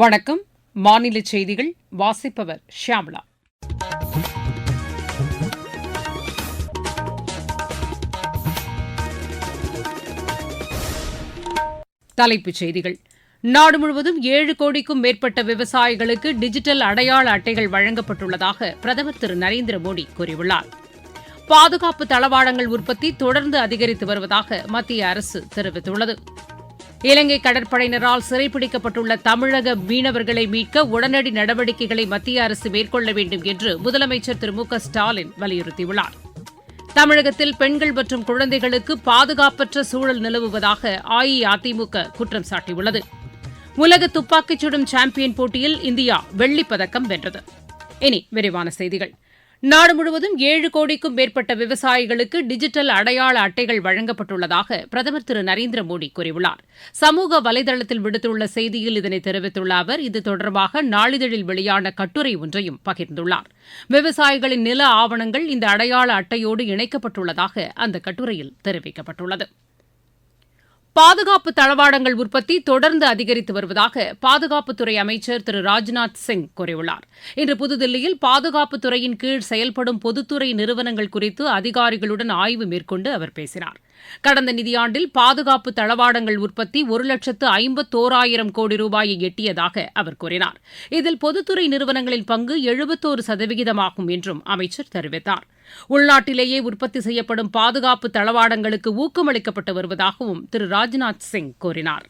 வணக்கம். மாநில செய்திகள் வாசிப்பவர் ஷியாமலா. தலைப்புச் செய்திகள். நாடு முழுவதும் ஏழு கோடிக்கும் மேற்பட்ட விவசாயிகளுக்கு டிஜிட்டல் அடையாள அட்டைகள் வழங்கப்பட்டுள்ளதாக பிரதமர் திரு நரேந்திர மோடி கூறியுள்ளார். பாதுகாப்பு தளவாடங்கள் உற்பத்தி தொடர்ந்து அதிகரித்து வருவதாக மத்திய அரசு தெரிவித்துள்ளது. இலங்கை கடற்படையினரால் சிறைப்பிடிக்கப்பட்டுள்ள தமிழக மீனவர்களை மீட்க உடனடி நடவடிக்கைகளை மத்திய அரசு மேற்கொள்ள வேண்டும் என்று முதலமைச்சர் திரு மு க ஸ்டாலின் வலியுறுத்தியுள்ளார். தமிழகத்தில் பெண்கள் மற்றும் குழந்தைகளுக்கு பாதுகாப்பற்ற சூழல் நிலவுவதாக அஇஅதிமுக குற்றம் சாட்டியுள்ளது. உலக துப்பாக்கிச் சுடும் சாம்பியன் போட்டியில் இந்தியா வெள்ளிப்பதக்கம் வென்றது. இனி விரிவான செய்திகள். நாடு முழுவதும் ஏழு கோடிக்கும் மேற்பட்ட விவசாயிகளுக்கு டிஜிட்டல் அடையாள அட்டைகள் வழங்கப்பட்டுள்ளதாக பிரதமர் திரு நரேந்திர மோடி கூறியுள்ளார். சமூக வலைதளத்தில் விடுத்துள்ள செய்தியில் இதனை தெரிவித்துள்ள அவர் இது தொடர்பாக நாளிதழில் வெளியான கட்டுரை ஒன்றையும் பகிர்ந்துள்ளார். விவசாயிகளின் நில ஆவணங்கள் இந்த அடையாள அட்டையோடு இணைக்கப்பட்டுள்ளதாக அந்த கட்டுரையில் தெரிவிக்கப்பட்டுள்ளது. பாதுகாப்பு தளவாடங்கள் உற்பத்தி தொடர்ந்து அதிகரித்து வருவதாக பாதுகாப்புத்துறை அமைச்சர் திரு ராஜ்நாத் சிங் கூறியுள்ளார். இன்று புதுதில்லியில் பாதுகாப்புத்துறையின் கீழ் செயல்படும் பொதுத்துறை நிறுவனங்கள் குறித்து அதிகாரிகளுடன் ஆய்வு மேற்கொண்டு அவர் பேசினார். கடந்த நிதியாண்டில் பாதுகாப்பு தளவாடங்கள் உற்பத்தி ஒரு லட்சத்து ஐம்பத்தோராயிரம் கோடி ரூபாயை எட்டியதாக அவர் கூறினார். இதில் பொதுத்துறை நிறுவனங்களின் பங்கு எழுபத்தோரு சதவிகிதமாகும் என்றும் அமைச்சர் தெரிவித்தார். உள்நாட்டிலேயே உற்பத்தி செய்யப்படும் பாதுகாப்பு தளவாடங்களுக்கு ஊக்கமளிக்கப்பட்டு வருவதாகவும் திரு ராஜ்நாத் சிங் கூறினார்.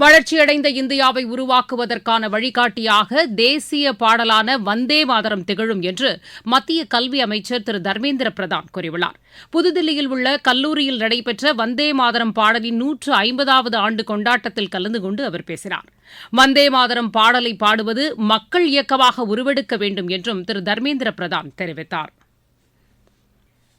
வளர்ச்சியடைந்த இந்தியாவை உருவாக்குவதற்கான வழிகாட்டியாக தேசிய பாடலான வந்தே மாதரம் திகழும் என்று மத்திய கல்வி அமைச்சர் திரு தர்மேந்திர பிரதான் கூறியுள்ளார். புதுதில்லியில் உள்ள கல்லூரியில் நடைபெற்ற வந்தே மாதரம் பாடலின் நூற்று ஐம்பதாவது ஆண்டு கொண்டாட்டத்தில் கலந்து கொண்டு அவர் பேசினார். வந்தே மாதரம் பாடலை பாடுவது மக்கள் இயக்கமாக உருவெடுக்க வேண்டும் என்றும் திரு தர்மேந்திர பிரதான் தெரிவித்தார்.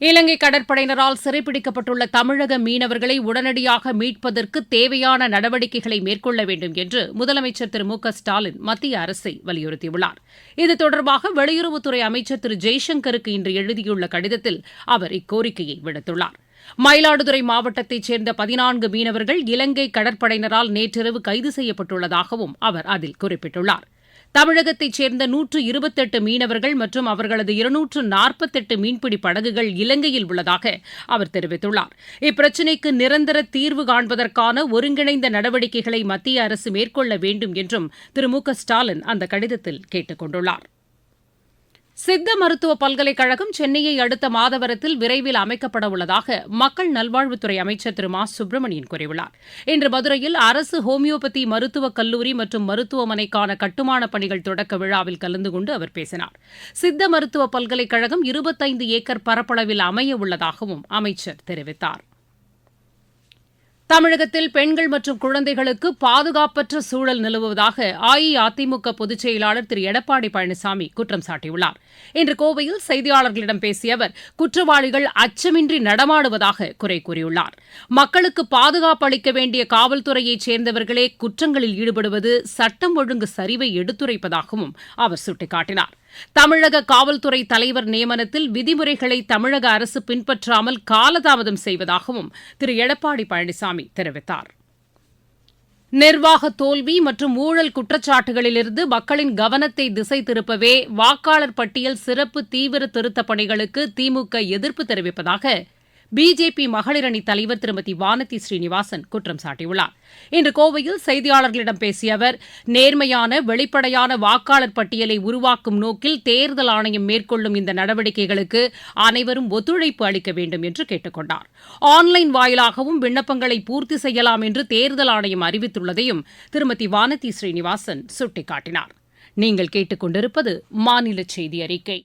இலங்கை கடற்படையினரால் சிறைப்பிடிக்கப்பட்டுள்ள தமிழக மீனவர்களை உடனடியாக மீட்பதற்கு தேவையான நடவடிக்கைகளை மேற்கொள்ள வேண்டும் என்று முதலமைச்சர் திரு மு க ஸ்டாலின் மத்திய அரசை வலியுறுத்தியுள்ளார். இது தொடர்பாக வெளியுறவுத்துறை அமைச்சர் திரு ஜெய்சங்கருக்கு இன்று எழுதியுள்ள கடிதத்தில் அவர் இக்கோரிக்கையை விடுத்துள்ளார். மயிலாடுதுறை மாவட்டத்தைச் சேர்ந்த பதினான்கு மீனவர்கள் இலங்கை கடற்படையினரால் நேற்றிரவு கைது செய்யப்பட்டுள்ளதாகவும் அவர் அதில் குறிப்பிட்டுள்ளார். தமிழகத்தைச் சேர்ந்த நூற்று இருபத்தெட்டு மீனவர்கள் மற்றும் அவர்களது இருநூற்று நாற்பத்தெட்டு மீன்பிடி படகுகள் இலங்கையில் உள்ளதாக அவர் தெரிவித்துள்ளார். இப்பிரச்சினைக்கு நிரந்தர தீர்வு காண்பதற்கான ஒருங்கிணைந்த நடவடிக்கைகளை மத்திய அரசு மேற்கொள்ள வேண்டும் என்றும் திரு மு க ஸ்டாலின் அந்த கடிதத்தில் கேட்டுக் கொண்டுள்ளாா் சித்த மருத்துவ பல்கலைக்கழகம் சென்னையை அடுத்த மாதவரத்தில் விரைவில் அமைக்கப்பட உள்ளதாக மக்கள் நல்வாழ்வுத்துறை அமைச்சர் திரு மா. சுப்பிரமணியன் கூறியுள்ளார். இன்று மதுரையில் அரசு ஹோமியோபதி மருத்துவக் கல்லூரி மற்றும் மருத்துவமனைக்கான கட்டுமானப் பணிகள் தொடக்க விழாவில் கலந்து கொண்டு அவர் பேசினார். சித்த மருத்துவ பல்கலைக்கழகம் இருபத்தைந்து ஏக்கர் பரப்பளவில் அமைய உள்ளதாகவும் அமைச்சர் தெரிவித்தார். தமிழகத்தில் பெண்கள் மற்றும் குழந்தைகளுக்கு பாதுகாப்பற்ற சூழல் நிலவுவதாக அஇஅதிமுக பொதுச் செயலாளர் திரு. எடப்பாடி பழனிசாமி குற்றம் சாட்டியுள்ளார். இன்று கோவையில் செய்தியாளர்களிடம் பேசிய அவர் குற்றவாளிகள் அச்சமின்றி நடமாடுவதாக குறை கூறியுள்ளார். மக்களுக்கு பாதுகாப்பு அளிக்க வேண்டிய காவல்துறையைச் சேர்ந்தவர்களே குற்றங்களில் ஈடுபடுவது சட்டம் ஒழுங்கு சரிவை எடுத்துரைப்பதாகவும் அவர் சுட்டிக்காட்டினார். தமிழக காவல்துறை தலைவர் நியமனத்தில் விதிமுறைகளை தமிழக அரசு பின்பற்றாமல் காலதாமதம் செய்வதாகவும் திரு. எடப்பாடி பழனிசாமி தெரிவித்தார். நிர்வாக தோல்வி மற்றும் ஊழல் குற்றச்சாட்டுகளிலிருந்து மக்களின் கவனத்தை திசை திருப்பவே வாக்காளர் பட்டியல் சிறப்பு தீவிர திருத்தப் பணிகளுக்கு திமுக எதிர்ப்பு தெரிவிப்பதாக பிஜேபி மகளிர் அணி தலைவர் திருமதி வானதி ஸ்ரீனிவாசன் குற்றம் சாட்டியுள்ளார். இன்று கோவையில் செய்தியாளர்களிடம் பேசிய அவர் நேர்மையான வெளிப்படையான வாக்காளர் பட்டியலை உருவாக்கும் நோக்கில் தேர்தல் ஆணையம் மேற்கொள்ளும் இந்த நடவடிக்கைகளுக்கு அனைவரும் ஒத்துழைப்பு அளிக்க வேண்டும் என்று கேட்டுக்கொண்டார் ஆன்லைன் வாயிலாகவும் விண்ணப்பங்களை பூர்த்தி செய்யலாம் என்று தேர்தல் ஆணையம் அறிவித்துள்ளதையும் திருமதி வானதி ஸ்ரீனிவாசன் சுட்டிக்காட்டினார். நீங்கள் கேட்டுக்கொண்டிருப்பது மாநில செய்தி அறிக்கை.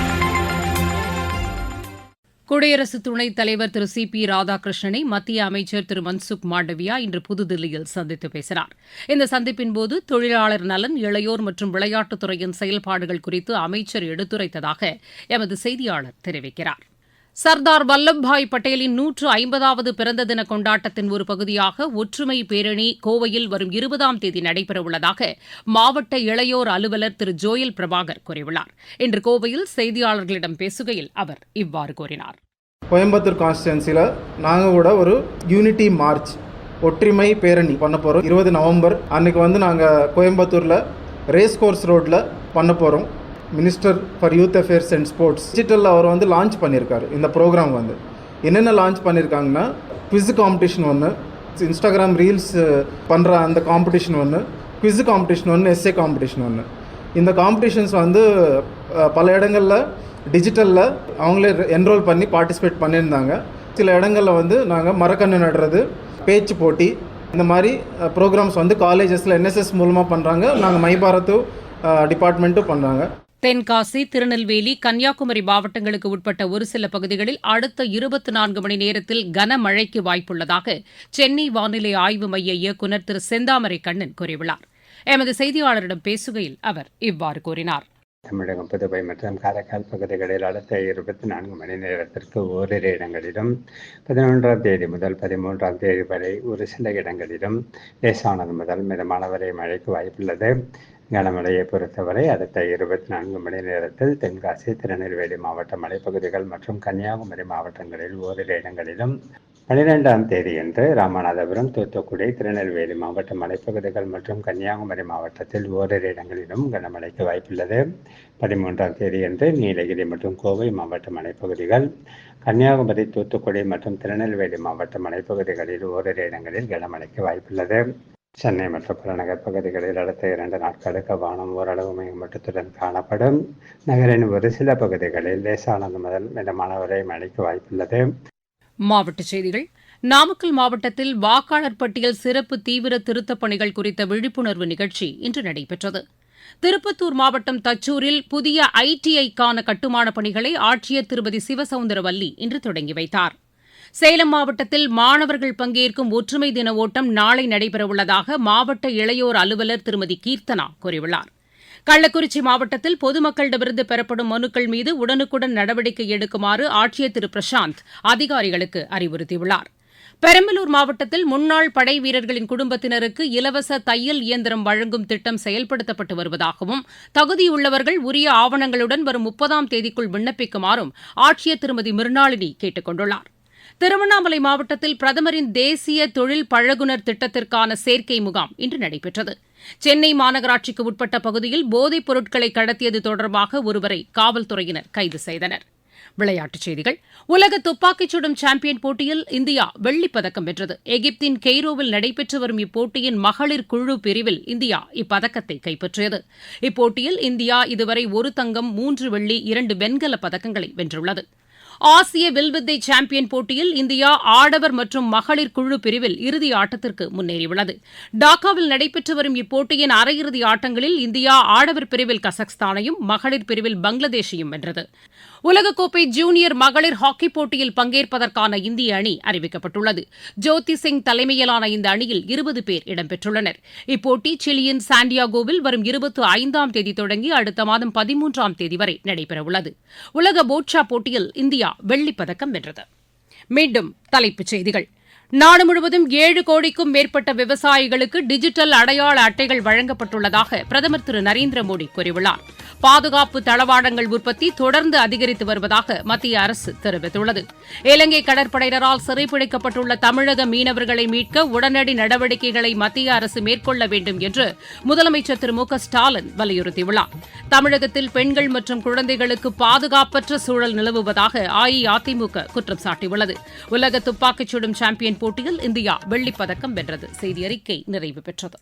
குடியரசு துணைத் தலைவர் திரு சி பி ராதாகிருஷ்ணனை மத்திய அமைச்சர் திரு மன்சுக் மாண்டவியா இன்று புதுதில்லியில் சந்தித்து பேசினார். இந்த சந்திப்பின் போது தொழிலாளர் நலன் இளையோர் மற்றும் விளையாட்டுத் துறையின் செயல்பாடுகள் குறித்து அமைச்சர் எடுத்துரைத்ததாக எமது செய்தியாளர் தெரிவிக்கிறார். சர்தார் வல்லபாய் பட்டேலின் நூற்று ஐம்பதாவது பிறந்த தின கொண்டாட்டத்தின் ஒரு பகுதியாக ஒற்றுமை பேரணி கோவையில் வரும் இருபதாம் தேதி நடைபெறவுள்ளதாக மாவட்ட இளையோர் அலுவலர் திரு ஜோயல் பிரபாகர் கூறியுள்ளார். இன்று கோவையில் செய்தியாளர்களிடம் பேசுகையில் அவர் இவ்வாறு கூறினார். கோயம்புத்தூர் கான்ஸ்டிடுவன்சியில் நாங்கள் கூட ஒரு யூனிட்டி மார்ச் ஒற்றுமை பேரணி பண்ண போகிறோம் இருபது நவம்பர் அன்னைக்கு வந்து நாங்கள் கோயம்புத்தூரில் ரேஸ் கோர்ஸ் ரோட்டில் பண்ண போகிறோம் minister for youth affairs and sports டிஜிட்டலில் அவர் வந்து லான்ச் பண்ணியிருக்காரு. இந்த ப்ரோக்ராம் வந்து. என்னென்ன லான்ச் பண்ணியிருக்காங்கன்னா குவிஸ் காம்படிஷன் ஒன்று இன்ஸ்டாகிராம் ரீல்ஸ் பண்ணுற அந்த காம்படிஷன் ஒன்று குவிஸ் காம்படிஷன் ஒன்று எஸ்ஏ காம்படிஷன் ஒன்று இந்த காம்படிஷன்ஸ் வந்து பல இடங்களில் டிஜிட்டலில் அவங்களே என்ரோல் பண்ணி பார்ட்டிசிபேட் பண்ணியிருந்தாங்க. சில இடங்களில் வந்து நாங்கள் மரக்கன்று நடுறது பேச்சு போட்டி இந்த மாதிரி ப்ரோக்ராம்ஸ் வந்து காலேஜஸில் என்எஸ்எஸ் மூலமாக பண்ணுறாங்க நாங்கள் மைபாரத்து டிபார்ட்மெண்ட்டும் பண்ணுறாங்க தென்காசி திருநெல்வேலி கன்னியாகுமரி மாவட்டங்களுக்கு உட்பட்ட ஒரு சில பகுதிகளில் அடுத்த இருபத்தி நான்கு மணி நேரத்தில் கனமழைக்கு வாய்ப்புள்ளதாக சென்னை வானிலை ஆய்வு மைய இயக்குநர் திரு செந்தாமரை கண்ணன் கூறியுள்ளார். எமது செய்தியாளரிடம் பேசுகையில் அவர் இவ்வாறு கூறினார். தமிழகம் புதுவை மற்றும் காரைக்கால் பகுதிகளில் அடுத்த இருபத்தி நான்கு மணி நேரத்திற்கு ஓரிரு இடங்களிலும் பதினொன்றாம் தேதி முதல் பதிமூன்றாம் தேதி வரை ஒரு சில இடங்களிலும் லேசானது முதல் மிதமான வரை மழைக்கு வாய்ப்புள்ளது. கனமழையை பொறுத்தவரை அடுத்த இருபத்தி நான்கு மணி நேரத்தில் தென்காசி திருநெல்வேலி மாவட்ட மலைப்பகுதிகள் மற்றும் கன்னியாகுமரி மாவட்டங்களில் ஓரிரு இடங்களிலும் பனிரெண்டாம் தேதியன்று ராமநாதபுரம் தூத்துக்குடி திருநெல்வேலி மாவட்ட மலைப்பகுதிகள் மற்றும் கன்னியாகுமரி மாவட்டத்தில் ஓரிரு இடங்களிலும் கனமழைக்கு வாய்ப்புள்ளது. பதிமூன்றாம் தேதியன்று நீலகிரி மற்றும் கோவை மாவட்ட மலைப்பகுதிகள் கன்னியாகுமரி தூத்துக்குடி மற்றும் திருநெல்வேலி மாவட்ட மலைப்பகுதிகளில் ஓரிரு இடங்களில் கனமழைக்கு வாய்ப்புள்ளது. சென்னை மற்றும் புறநகர் பகுதிகளில் அடுத்த இரண்டு நாட்களுக்கு வானம் ஓரளவு மேம்பட்டத்துடன் காணப்படும். நகரின் ஒரு சில பகுதிகளில் லேசானது முதல் மிதமான வரை மழைக்கு வாய்ப்புள்ளது. மாவட்டச் செய்திகள். நாமக்கல் மாவட்டத்தில் வாக்காளர் பட்டியல் சிறப்பு தீவிர திருத்தப் பணிகள் குறித்த விழிப்புணர்வு நிகழ்ச்சி இன்று நடைபெற்றது. திருப்பத்தூர் மாவட்டம் தச்சூரில் புதிய ஐடிஐக்கான கட்டுமானப் பணிகளை ஆட்சியர் திருமதி சிவசவுந்தரவல்லி இன்று தொடங்கி வைத்தார். சேலம் மாவட்டத்தில் மாணவர்கள் பங்கேற்கும் ஒற்றுமை தின ஓட்டம் நாளை நடைபெறவுள்ளதாக மாவட்ட இளையோர் அலுவலர் திருமதி கீர்த்தனா கூறியுள்ளார். கள்ளக்குறிச்சி மாவட்டத்தில் பொதுமக்களிடமிருந்து பெறப்படும் மனுக்கள் மீது உடனுக்குடன் நடவடிக்கை எடுக்குமாறு ஆட்சியர் திரு. பிரசாந்த் அதிகாரிகளுக்கு அறிவுறுத்தியுள்ளார். பெரம்பலூர் மாவட்டத்தில் முன்னாள் படை வீரர்களின் குடும்பத்தினருக்கு இலவச தையல் இயந்திரம் வழங்கும் திட்டம் செயல்படுத்தப்பட்டு வருவதாகவும் தகுதியுள்ளவர்கள் உரிய ஆவணங்களுடன் வரும் முப்பதாம் தேதிக்குள் விண்ணப்பிக்குமாறும் ஆட்சியர் திருமதி மிருணாளினி கேட்டுக் கொண்டுள்ளார். திருவண்ணாமலை மாவட்டத்தில் பிரதமரின் தேசிய தொழில் பழகுனர் திட்டத்திற்கான சேர்க்கை முகாம் இன்று நடைபெற்றது. சென்னை மாநகராட்சிக்கு உட்பட்ட பகுதியில் போதைப் பொருட்களை கடத்தியது தொடர்பாக ஒருவரை காவல்துறையினர் கைது செய்தனர். விளையாட்டுச் செய்திகள். உலக துப்பாக்கிச் சுடும் சாம்பியன் போட்டியில் இந்தியா வெள்ளிப்பதக்கம் வென்றது. எகிப்தின் கெய்ரோவில் நடைபெற்று வரும் இப்போட்டியின் மகளிர் குழு பிரிவில் இந்தியா இப்பதக்கத்தை கைப்பற்றியது. இப்போட்டியில் இந்தியா இதுவரை ஒரு தங்கம் மூன்று வெள்ளி இரண்டு வெண்கலப் பதக்கங்களை வென்றுள்ளது. ஆசிய வில்வித்தை சாம்பியன் போட்டியில் இந்தியா ஆடவர் மற்றும் மகளிர் குழு பிரிவில் இறுதி ஆட்டத்திற்கு முன்னேறியுள்ளது. டாக்காவில் நடைபெற்று வரும் இப்போட்டியின் அரையிறுதி ஆட்டங்களில் இந்தியா ஆடவர் பிரிவில் கசக்ஸ்தானையும் மகளிர் பிரிவில் பங்களாதேஷையும் வென்றது. உலகக்கோப்பை ஜூனியர் மகளிர் ஹாக்கி போட்டியில் பங்கேற்பதற்கான இந்திய அணி அறிவிக்கப்பட்டுள்ளது. ஜோதி சிங் தலைமையிலான இந்த அணியில் இருபது பேர் இடம்பெற்றுள்ளனர். இப்போட்டி சிலியின் சாண்டியாகோவில் வரும் இருபத்தி ஐந்தாம் தேதி தொடங்கி அடுத்த மாதம் பதிமூன்றாம் தேதி வரை நடைபெறவுள்ளது. உலக போட்ஷா போட்டியில் இந்தியா வெள்ளிப் பதக்கம் வென்றது. மீண்டும் தலைப்புச் செய்திகள். நாடு முழுவதும் ஏழு கோடிக்கும் மேற்பட்ட விவசாயிகளுக்கு டிஜிட்டல் அடையாள அட்டைகள் வழங்கப்பட்டுள்ளதாக பிரதமர் திரு நரேந்திர மோடி கூறியுள்ளார். பாதுகாப்பு தளவாடங்கள் உற்பத்தி தொடர்ந்து அதிகரித்து வருவதாக மத்திய அரசு தெரிவித்துள்ளது. இலங்கை கடற்படையினரால் சிறைப்பிடிக்கப்பட்டுள்ள தமிழக மீனவர்களை மீட்க உடனடி நடவடிக்கைகளை மத்திய அரசு மேற்கொள்ள வேண்டும் என்று முதலமைச்சர் திரு மு க ஸ்டாலின் வலியுறுத்தியுள்ளார். தமிழகத்தில் பெண்கள் மற்றும் குழந்தைகளுக்கு பாதுகாப்பற்ற சூழல் நிலவுவதாக அஇஅதிமுக குற்றம் சாட்டியுள்ளது. உலக துப்பாக்கிச் சுடும் சாம்பியன் போட்டியில் இந்தியா வெள்ளிப் பதக்கம் வென்றது. செய்தி அறிக்கை நிறைவு பெற்றது.